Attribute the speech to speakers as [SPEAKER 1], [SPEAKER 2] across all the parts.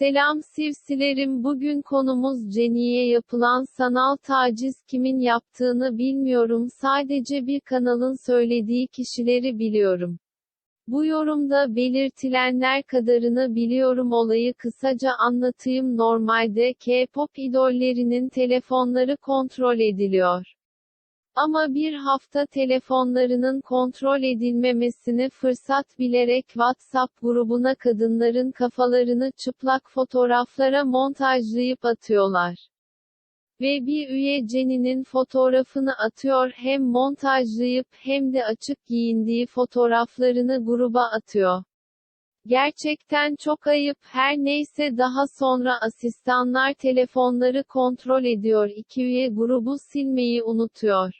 [SPEAKER 1] Selam sivsilerim bugün konumuz Jenny'e yapılan sanal taciz kimin yaptığını bilmiyorum sadece bir kanalın söylediği kişileri biliyorum. Bu yorumda belirtilenler kadarını biliyorum olayı kısaca anlatayım normalde K-pop idollerinin telefonları kontrol ediliyor. Ama bir hafta telefonlarının kontrol edilmemesini fırsat bilerek WhatsApp grubuna kadınların kafalarını çıplak fotoğraflara montajlayıp atıyorlar. Ve bir üye Jenny'nin fotoğrafını atıyor hem montajlayıp hem de açık giyindiği fotoğraflarını gruba atıyor. Gerçekten çok ayıp her neyse daha sonra asistanlar telefonları kontrol ediyor iki üye grubu silmeyi unutuyor.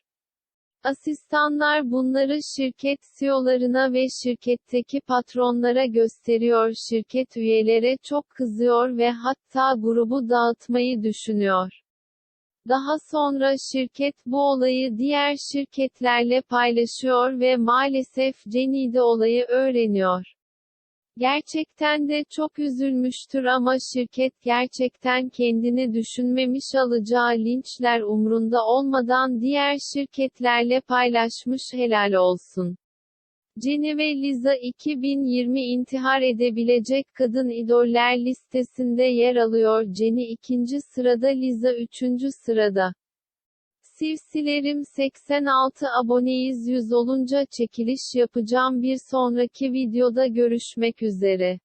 [SPEAKER 1] Asistanlar bunları şirket CEO'larına ve şirketteki patronlara gösteriyor şirket üyelere çok kızıyor ve hatta grubu dağıtmayı düşünüyor. Daha sonra şirket bu olayı diğer şirketlerle paylaşıyor ve maalesef Jenny de olayı öğreniyor. Gerçekten de çok üzülmüştür ama şirket gerçekten kendini düşünmemiş alacağı linçler umrunda olmadan diğer şirketlerle paylaşmış helal olsun. Jenny ve Liza 2020 intihar edebilecek kadın idoller listesinde yer alıyor. Jenny ikinci sırada Liza üçüncü sırada. Sivsilerim 86 aboneyiz 100 olunca çekiliş yapacağım bir sonraki videoda görüşmek üzere.